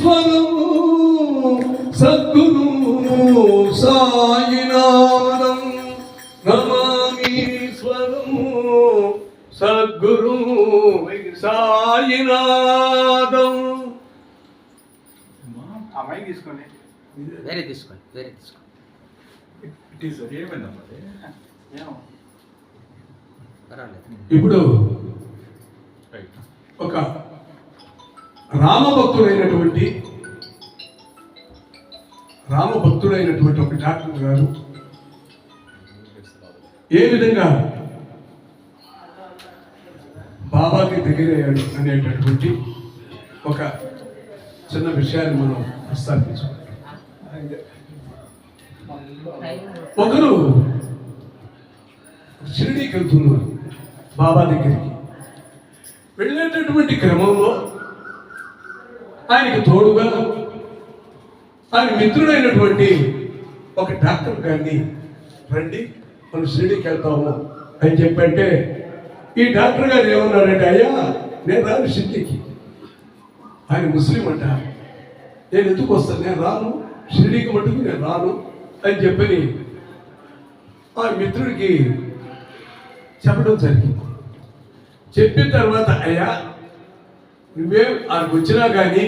స్వరము సద్గురు సాయినాథం. నమామీశ్వరము సద్గురు సాయినాథం. అమ్మాయి తీసుకోండి. వేరే తీసుకోండి వేరే తీసుకోండి. ఇప్పుడు ఒక రామభక్తుడైనటువంటి రామభక్తుడైనటువంటి ఒక డాక్టర్ గారు. ఏ విధంగా? బాబాకి దగ్గరయ్యాడు అనేటటువంటి ఒక చిన్న విషయాన్ని మనం ప్రస్తావించాం ఒకరు షిరిడీకి వెళ్తున్నారు బాబా దగ్గరికి. వెళ్ళేటటువంటి క్రమంలో ఆయనకి తోడుగా ఆయన మిత్రుడైనటువంటి ఒక డాక్టర్ గారిని రండి మనం షిరిడీకి వెళ్తాము అని చెప్పంటే ఈ డాక్టర్ గారు ఏమన్నారంటే అయ్యా నేను రాను షిరిడీకి ఆయన ముస్లిం అంట. నేను ఎందుకు వస్తాను? నేను రాను. షిరిడీకి మటుకు నేను రాను. అని చెప్పని ఆ మిత్రుడికి చెప్పడం జరిగింది. చెప్పిన తర్వాత అయ్యా నువ్వేం ఆయనకు వచ్చినా కానీ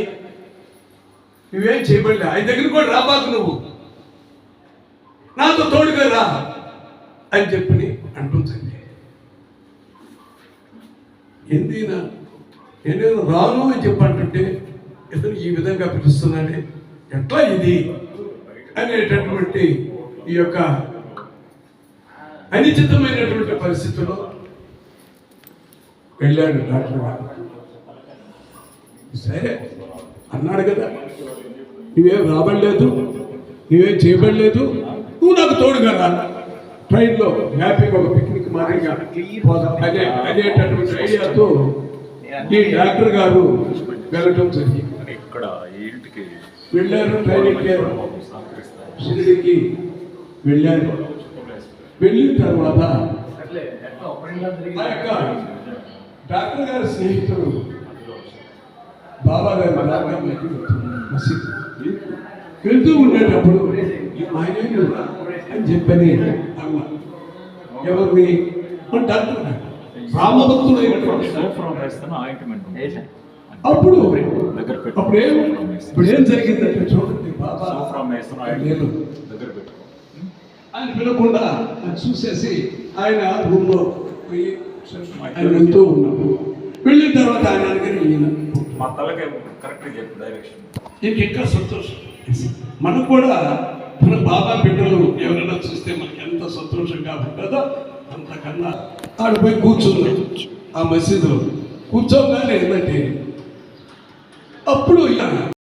నువ్వేం చేయబడలే. ఆయన దగ్గర కూడా రాబాకు నువ్వు. నాతో తోడుగా రా అని చెప్పి అంటుంది ఎందుకైనా నేను రాను అని చెప్పంటుంటే ఇతను ఈ విధంగా పిలుస్తున్నాడే. ఎట్లా ఇది? అనేటటువంటి ఈ యొక్క అనిశ్చితమైనటువంటి పరిస్థితుల్లో వెళ్ళాడు డాక్టర్ గారు సరే అన్నాడు కదా. నువ్వేం రాబడలేదు నువ్వేం చేయబడలేదు నువ్వు నాకు తోడుగా రా ట్రైన్లో హ్యాపీగా ఒక పిక్నిక్ మాదిరిగా అనే అనేటటువంటి ఐడియాతో ఈ డాక్టర్ గారు వెళ్ళటం జరిగింది. ఇక్కడ వెళ్ళారు ట్రైన్ ఎక్కారు. షిరిడికి వెళ్ళారు. వెళ్ళిన తర్వాత ఆ యొక్క డాక్టర్ గారి స్నేహితుడు బాబా గారి మలాకాంలోకి మసీద్ వెళ్తూ ఉండేటప్పుడు ఆయన అని చెప్పని అన్న ఎవరిని? మన డాక్టర్ గారు రామభక్తుడు అయినటువంటి సోఫ్రాన్ వేస్తాను ఆయింట్మెంట్ ఉంది. అప్పుడు దగ్గర. అప్పుడు ఏం ఇప్పుడు ఏం జరిగిందంటే చూడండి బాబా. ఆయింట్మెంట్ దగ్గర పెట్టు. ఆయన పిలవకుండా అది చూసేసి ఆయన రూమ్లో పోయి ఆయన వెళ్తూ ఉన్నాడు. వెళ్ళిన తర్వాత ఆయన ఈయన మా తలకే కరెక్ట్ చెప్పు డైరెక్షన్ నీకు ఇంకా సంతోషం. మనకు కూడా మన బాబా బిడ్డలు ఎవరైనా చూస్తే మనకి ఎంత సంతోషంగా ఉంటుందో అంతకన్నా ఆడ పోయి కూర్చున్నాడు ఆ మసీదులో కూర్చోగానే ఏంటంటే అప్పుడు ఇలా